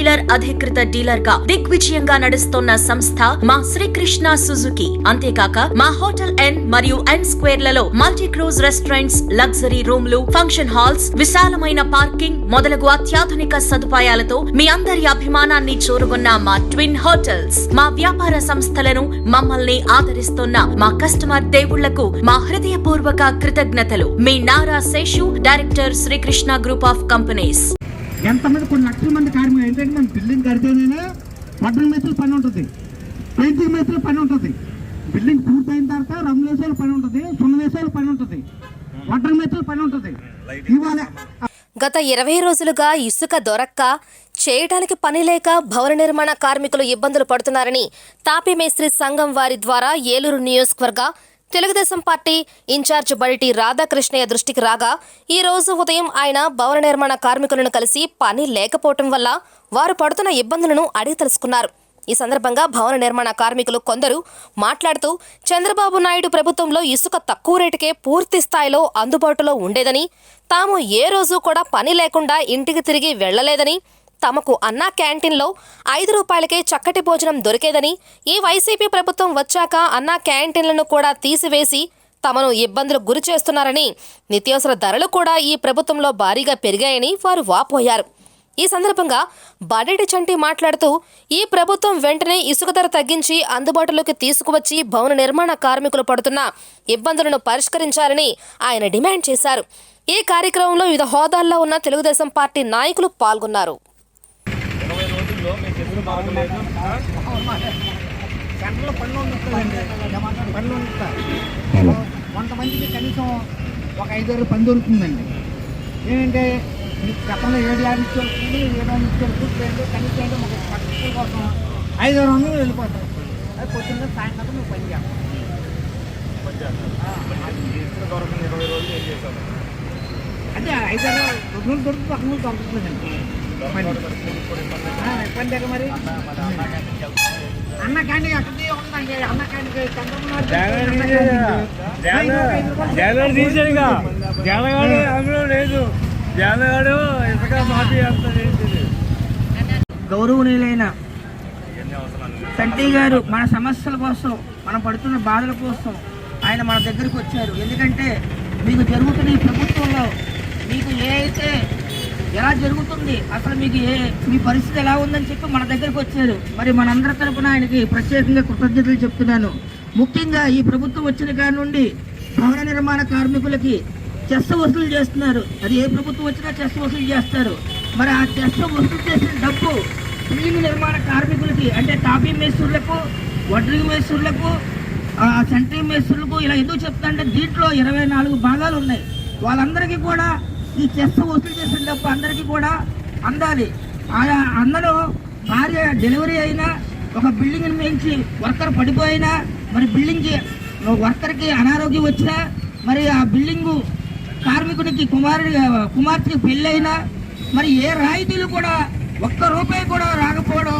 Dealer అధికృత డీలర్గా దిగ్విజయంగా నడుస్తున్న సంస్థ మా శ్రీకృష్ణ సుజుకి. అంతేకాక మా హోటల్ ఎన్ మరియు ఎన్ స్క్వేర్లలో మల్టీ క్రూజ్ రెస్టారెంట్స్ లగ్జరీ రూమ్లు ఫంక్షన్ హాల్స్ విశాలమైన పార్కింగ్ మొదలగు అత్యాధునిక సదుపాయాలతో మీ అందరి అభిమానాన్ని చూరుకున్న మా ట్విన్ హోటల్స్. మా వ్యాపార సంస్థలను మమ్మల్ని ఆదరిస్తున్న మా కస్టమర్ దేవుళ్ళకు మా హృదయపూర్వక కృతజ్ఞతలు. మీ Nara Seshu director Srikrishna group of companies. ఎంతమంది కొన్ని లక్షల మంది కార్మికులు ఏంటంటే మనం బిల్డింగ్ కడితేనే పద్నాలుగు మేస్తులు పని ఉంటుంది. పెయింటింగ్ మేస్తులు పని ఉంటుంది. బిల్డింగ్ పూర్తయిన తర్వాత రంగు వేసాల పని ఉంటుంది సున్న వేసాల పని ఉంటుంది. వడ్డల మేస్తులు పని ఉంటుంది. ఇవాళ గత ఇరవై రోజులుగా ఇసుక దొరక్క చేయడానికి పని లేక భవన నిర్మాణ కార్మికులు ఇబ్బందులు పడుతున్నారని తాపీ మేస్త్రి సంఘం వారి ద్వారా ఏలూరు నియోజకవర్గ తెలుగుదేశం పార్టీ ఇన్ఛార్జ్ బడిటి రాధాకృష్ణయ్య దృష్టికి రాగా ఈ రోజు ఉదయం ఆయన భవన నిర్మాణ కార్మికులను కలిసి పని లేకపోవటం వల్ల వారు పడుతున్న ఇబ్బందులను అడిగి తెలుసుకున్నారు. ఈ సందర్భంగా భవన నిర్మాణ కార్మికులు కొందరు మాట్లాడుతూ చంద్రబాబు నాయుడు ప్రభుత్వంలో ఇసుక తక్కువ రేటుకే పూర్తి స్థాయిలో అందుబాటులో ఉండేదని తాము ఏ రోజు కూడా పని లేకుండా ఇంటికి తిరిగి వెళ్ళలేదని తమకు అన్నా క్యాంటీన్లో ఐదు రూపాయలకే చక్కటి భోజనం దొరికేదని ఈ వైసీపీ ప్రభుత్వం వచ్చాక అన్నా క్యాంటీన్లను కూడా తీసివేసి తమను ఇబ్బందులకు గురి చేస్తున్నారని నిత్యావసర ధరలు కూడా ఈ ప్రభుత్వంలో భారీగా పెరిగాయని వారు వాపోయారు. ఈ సందర్భంగా బడెడి చంటి మాట్లాడుతూ ఈ ప్రభుత్వం వెంటనే ఇసుక ధర తగ్గించి అందుబాటులోకి తీసుకువచ్చి భవన నిర్మాణ కార్మికులు పడుతున్న ఇబ్బందులను పరిష్కరించాలని ఆయన డిమాండ్ చేశారు. ఈ కార్యక్రమంలో వివిధ హోదాల్లో ఉన్న తెలుగుదేశం పార్టీ నాయకులు పాల్గొన్నారు. సెంటర్లో పనులు ఉంటుందండి పనులు ఉంటాయి కొంతమందికి కనీసం ఒక ఐదారు పని దొరుకుతుందండి. ఏంటంటే మీకు గతంలో ఏడు యాభై వెళ్తుంది ఏడు వందలు వెళ్తుంది కనీసం ఏంటో ఒక పక్షుల కోసం ఐదారు వందలు వెళ్ళిపోతాం. అది పొద్దున్న సాయంత్రం నువ్వు పని చేస్తాం. అదే ఐదారు రోజులు దొరుకుతుంది రోజులు దొరుకుతుందండి. పని మరి అన్న అన్న తీసాడుగా జనగాడు అందులో లేదు జనగాడు ఇసుక మాఫీ చేస్తాడు గౌరవనీయులైన సంటి గారు మన సమస్యల కోసం మనం పడుతున్న బాధల కోసం ఆయన మన దగ్గరికి వచ్చారు. ఎందుకంటే మీకు జరుగుతున్న ఈ ప్రభుత్వంలో మీకు ఏ అయితే ఎలా జరుగుతుంది? అసలు మీకు ఏ మీ పరిస్థితి ఎలా ఉందని చెప్పి మన దగ్గరికి వచ్చారు. మరి మనందరి తరపున ఆయనకి ప్రత్యేకంగా కృతజ్ఞతలు చెప్తున్నాను. ముఖ్యంగా ఈ ప్రభుత్వం వచ్చిన కాడి నుండి భవన నిర్మాణ కార్మికులకి చెస్ వసూలు చేస్తున్నారు. అది ఏ ప్రభుత్వం వచ్చినా చెస్ వసూలు చేస్తారు. మరి ఆ చెస్ వసూలు చేసిన డబ్బు బిల్డింగ్ నిర్మాణ కార్మికులకి అంటే టాపీ మేస్తులకు వడ్రింగ్ మేస్తులకు సెంట్రింగ్ మేస్త్రులకు ఇలా ఎందుకు చెప్తా అంటే దీంట్లో ఇరవై నాలుగు భాగాలు ఉన్నాయి. వాళ్ళందరికీ కూడా ఈ చెస్ వసూలు చేసిన డబ్బు అందరికీ కూడా అందాలి. ఆయా అందరూ భార్య డెలివరీ అయినా ఒక బిల్డింగ్ మించి వర్కర్ పడిపోయినా మరి బిల్డింగ్కి వర్కర్కి అనారోగ్యం వచ్చినా మరి ఆ బిల్డింగు కార్మికునికి కుమారుడి కుమార్తెకి పెళ్ళైనా మరి ఏ రాయితీలు కూడా ఒక్క రూపాయి కూడా రాకపోవడం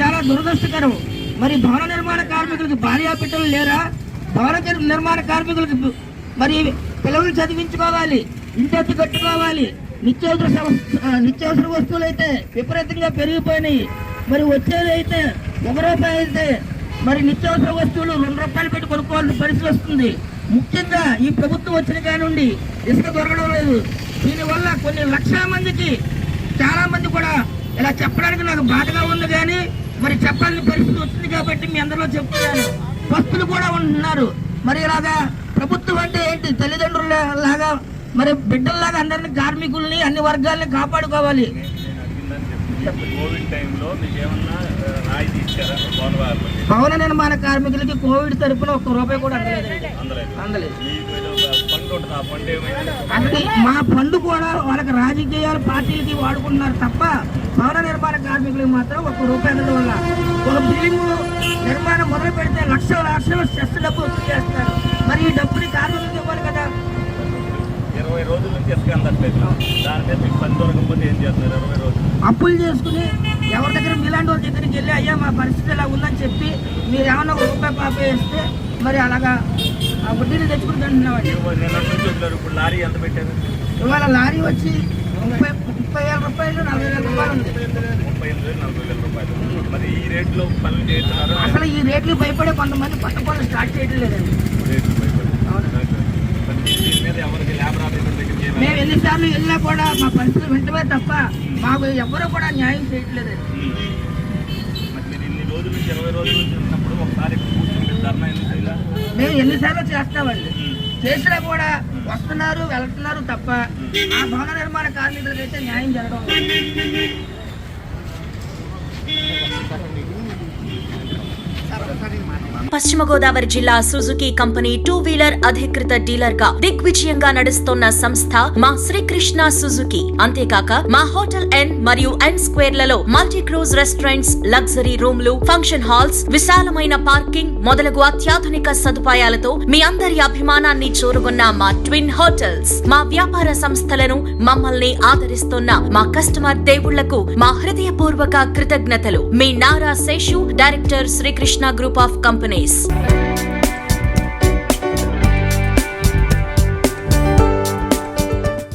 చాలా దురదృష్టకరం. మరి భవన నిర్మాణ కార్మికులకు భార్యా బిడ్డలు లేరా? భవన నిర్మాణ కార్మికులకు మరి పిల్లలు చదివించుకోవాలి. ఇంటి కట్టుకోవాలి నిత్యావసర సమ- నిత్యావసర వస్తువులు అయితే విపరీతంగా పెరిగిపోయినాయి. మరి వచ్చేది అయితే ఒక రూపాయి అయితే మరి నిత్యావసర వస్తువులు రెండు రూపాయలు పెట్టి కొనుక్కోవాల్సిన పరిస్థితి వస్తుంది. ముఖ్యంగా ఈ ప్రభుత్వం వచ్చిన కానుండి నుండి ఇసుక దొరకడం లేదు. దీనివల్ల కొన్ని లక్షల మందికి చాలా మంది కూడా ఇలా చెప్పడానికి నాకు బాధగా ఉంది కానీ మరి చెప్పాలని పరిస్థితి వచ్చింది కాబట్టి మీ అందరిలో చెప్తున్నాను. భక్తులు కూడా ఉంటున్నారు. మరి ఇలాగా ప్రభుత్వం అంటే ఏంటి? తల్లిదండ్రుల లాగా మరి బిడ్డల్లాగా అందరిని కార్మికుల్ని అన్ని వర్గాల్ని కాపాడుకోవాలి. కోవిడ్ భవన నిర్మాణ కార్మికులకి కోవిడ్ తరపున ఒక్క రూపాయి కూడా అందలేదు. అందలేదు. మా ఫండ్ కూడా వాళ్ళకి రాజకీయాలు పార్టీలకి వాడుకుంటున్నారు తప్ప భవన నిర్మాణ కార్మికులకు మాత్రం ఒక్క రూపాయి అందడం వల్ల ఒక బిల్డింగ్ నిర్మాణం మొదలు పెడితే లక్షల లక్షల సెస్ డబ్బు వసూలు చేస్తారు. మరి ఈ డబ్బుని కార్మికులకు ఇవ్వాలి కదా? ఇరవై రోజుల నుంచి ఇసుక అందట్లేదు. దాని మీద మీకు పని దొరకకపోతే ఏం చేస్తారు ఇరవై రోజులు? అప్పులు చేసుకుని ఎవరి దగ్గర మీలాంటి వాళ్ళ దగ్గరికి వెళ్ళి అయ్యా మా పరిస్థితి ఇలా ఉందని చెప్పి మీరు ఏమన్నా ఒక రూపాయి పాపే వేస్తే మరి అలాగా ఆ వడ్డీలు ఇరవై నెలల నుంచి వదిలేరు ఇప్పుడు లారీ ఎంత పెట్టారు? ఇవాళ లారీ వచ్చి ముప్పై ముప్పై వేల రూపాయలు నలభై వేల రూపాయలు ఉంది. ముప్పై ఎనిమిది వేలు నలభై వేల రూపాయలు. మరి ఈ రేట్లో పనులు చేస్తున్నారు అసలు ఈ రేట్లు భయపడే కొంతమంది కొత్త పనులు స్టార్ట్ చేయడం లేదండి రేట్లు భయపడి. దీని మీద ఎవరికి లేబర్ మేము ఎన్నిసార్లు వెళ్ళినా కూడా మా పరిస్థితులు వింటమే తప్ప మాకు ఎవరు కూడా న్యాయం చేయట్లేదండి చేయాలి? మేము ఎన్నిసార్లు చేస్తామండి. చేసినా కూడా వస్తున్నారు వెళ్తున్నారు తప్ప ఆ భవన నిర్మాణ కార్మికులకైతే న్యాయం జరగడం లేదు. పశ్చిమ గోదావరి జిల్లా సుజుకి కంపెనీ టూ వీలర్ అధికృత డీలర్గా దిగ్విజయంగా నడుస్తున్న సంస్థ మా శ్రీకృష్ణ సుజుకి. అంతేకాక మా హోటల్ ఎన్ మరియు ఎన్ స్క్వేర్లలో మల్టీ క్రూజ్ రెస్టారెంట్స్ లగ్జరీ రూమ్లు ఫంక్షన్ హాల్స్ విశాలమైన పార్కింగ్ మొదలగు అత్యాధునిక సదుపాయాలతో మీ అందరి అభిమానాన్ని చూరుకున్న మా ట్విన్ హోటల్స్. మా వ్యాపార సంస్థలను మమ్మల్ని ఆదరిస్తున్న మా కస్టమర్ దేవుళ్ళకు మా హృదయపూర్వక కృతజ్ఞతలు. మీ Nara Seshu director Srikrishna group of company. Companies